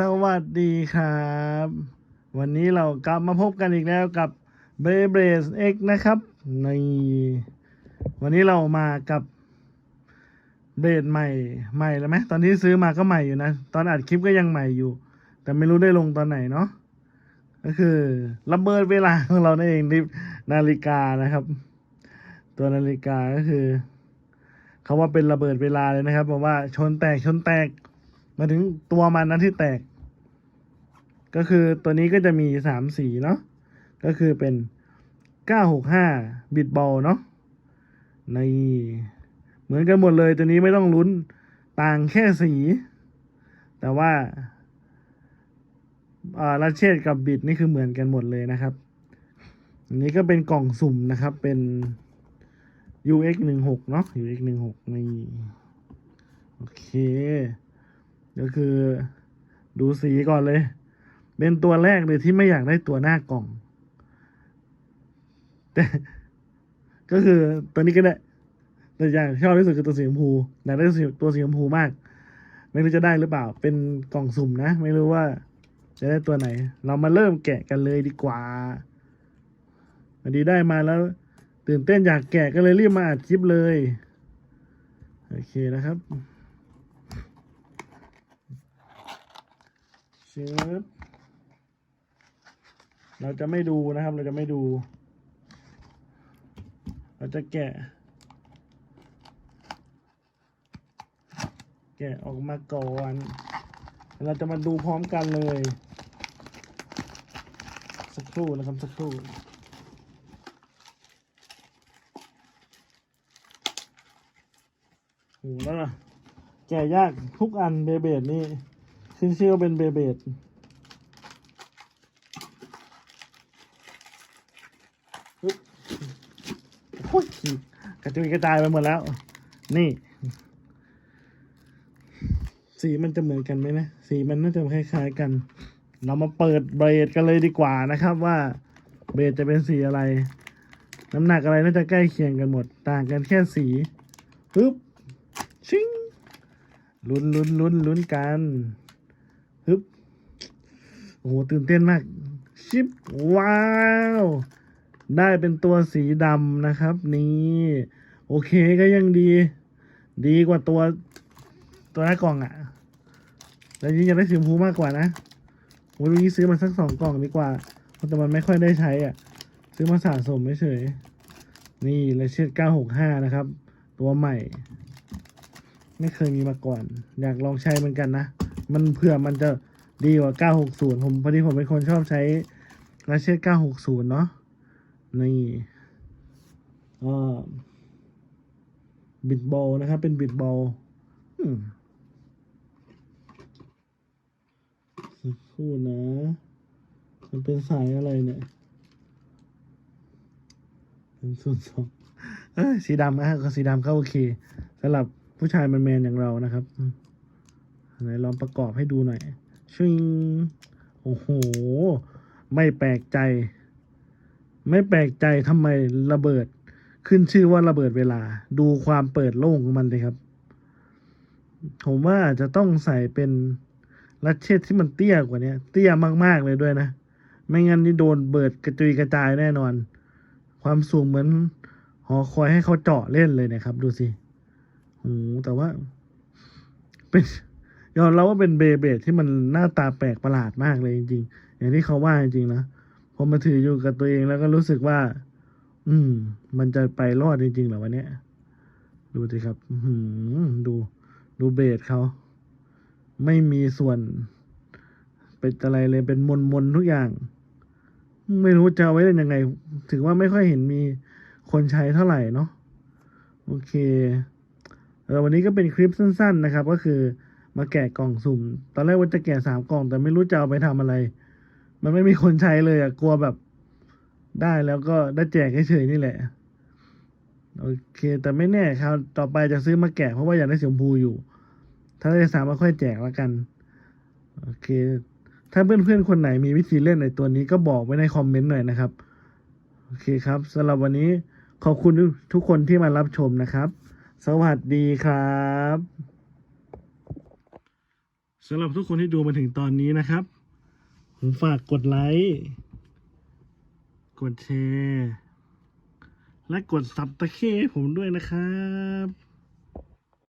สวัสดีครับ วันนี้เรากลับมาพบกันอีกแล้วกับ b e y b l a d e X นะครับในวันนี้เรามากับเบรสใหม่ใหม่แล้วไหมตอนที่ซื้อมาก็ใหม่อยู่นะ ตอนอัดคลิปก็ยังใหม่อยู่ แต่ไม่รู้ได้ลงตอนไหนเนาะก็คือระเบิดเวลาของเรานั่นเองที่นาฬิกานะครับ ตัวนาฬิกาก็คือเขาว่าเป็นระเบิดเวลาเลยนะครับบอกว่าชนแตกชนแตก มาถึงตัวมันนั้นที่แตก ก็คือตัวนี้ก็จะมีสามสีเนาะก็คือเป็นเก้าหกห้าบิดบอลเนาะในเหมือนกันหมดเลยตัวนี้ไม่ต้องลุ้นต่างแค่สี แต่ว่าอ่าลัเชดกับบิดนี่คือเหมือนกันหมดเลยนะครับ อันนี้ก็เป็นกล่องสุ่มนะครับเป็น UX หนึ่งหกเนาะ UX หนึ่งหกนี่โอเค ก็คือดูสีก่อนเลย เป็นตัวแรกเลยที่ไม่อยากได้ตัวหน้ากล่อง แต่ก็คือตัวนี้ก็ได้ แต่อย่างชอบที่สุดคือตัวสีชมพูอยากได้ตัวสีตัวสีชมพูมาก ไม่รู้จะได้หรือเปล่า เป็นกล่องสุ่มนะ ไม่รู้ว่า จะได้ตัวไหน เรามาเริ่มแกะกันเลยดีกว่าวันนี้ได้มาแล้ว ตื่นเต้นอยากแกะก็เลยรีบมาอัดคลิปเลย โอเคนะครับ เชิบเราจะไม่ดูนะครับ เราจะไม่ดู เราจะแกะ แกะออกมาก่อน เราจะมาดูพร้อมกันเลย สักครู่นะครับ สักครู่โหแล้วล่ะแก่ยากทุกอันเบเบดนี่ ขึ้นชื่อว่าเป็นเบเบดปึ๊บโอ้ยกระจุยกระจายไปหมดแล้ว นี่ สีมันจะเหมือนกันไหมนะ สีมันน่าจะคล้ายๆกัน เรามาเปิดเบรดกันเลยดีกว่านะครับว่าเบรดจะเป็นสีอะไร น้ำหนักอะไรน่าจะใกล้เคียงกันหมด ต่างกันแค่สีปึ๊บ ชิงลุ้นลุ้นลุ้นลุ้นกัน ฮึบโอ้โหตื่นเต้นมาก ชิป ว้าว ได้เป็นตัวสีดำนะครับ นี่ โอเคก็ยังดี ดีกว่าตัว ตัวหน้ากล่องอะ่ะแต่ยิ่งอยากได้สีชมพูมากกว่านะวันนี้ซื้อมาสักสองกล่องดีกว่าเพราะแต่มันไม่ค่อยได้ใช้อะ ซื้อมาสะสมไม่เฉยๆนี่เลเชตเก้าหกห้านะครับ ตัวใหม่ ไม่เคยมีมาก่อน อยากลองใช้เหมือนกันนะ มันเผื่อมันจะดีกว่า 960 ผมพอดีผมเป็นคนชอบใช้ราเชต960 เนาะนี่ก็บิดบอลนะครับ เป็นบิดบอลสักครู่นะ มันเป็นสายอะไรเนี่ย เป็นส่วนสองสีดำนะฮะก็สีดำก็โอเคสำหรับผู้ชายแมนๆอย่างเรานะครับ ไหนลองประกอบให้ดูหน่อยชิงโอ้โห ไม่แปลกใจ ไม่แปลกใจทำไมระเบิด ขึ้นชื่อว่าระเบิดเวลา ดูความเปิดโล่งของมันเลยครับ ผมว่าอาจจะต้องใส่เป็นรัชเชตที่มันเตี้ยกว่านี้เตี้ยมาก ๆ เลยด้วยนะ ไม่งั้นนี่โดนเบิดกระจุยกระจายแน่นอน ความสูงเหมือน หอคอยให้เขาเจาะเล่นเลยนะครับ ดูสิโอ้แต่ว่า เป็น ยอมรับว่าเป็นเบเบดที่มันหน้าตาแปลกประหลาดมากเลยจริงๆ อย่างที่เขาว่าจริงๆนะพอมาถืออยู่กับตัวเองแล้วก็รู้สึกว่า อืม มันจะไปรอดจริงๆเหรอวันนี้ดูสิครับอือหืดูดูเบสเขาไม่มีส่วน เป็นอะไรเลยเป็นมนมนๆทุกอย่าง ไม่รู้จะเอาไว้เล่นยังไงถือว่าไม่ค่อยเห็นมีคนใช้เท่าไหร่เนาะโอเคเออวันนี้ก็เป็นคลิปสั้น ๆ นะครับ ก็คือ มาแกะกล่องสุ่ม ตอนแรกว่าจะแกะสามกล่อง แต่ไม่รู้จะเอาไปทำอะไร มันไม่มีคนใช้เลยอะกลัวแบบได้แล้วก็ได้แจกเฉยๆนี่แหละ โอเค แต่ไม่แน่ครับ ต่อไปจะซื้อมาแกะเพราะว่าอยากได้สีชมพูอยู่ ถ้าได้สามมาค่อยแจกแล้วกัน โอเค ถ้าเพื่อนๆคนไหนมีวิธีเล่นในตัวนี้ก็บอกไว้ในคอมเมนต์หน่อยนะครับ โอเคครับสำหรับวันนี้ขอบคุณทุกคนที่มารับชมนะครับ สวัสดีครับ สำหรับทุกคนที่ดูมาถึงตอนนี้นะครับ ผมฝากกดไลค์ กดแชร์ และกดซับตะเคให้ผมด้วยนะครับ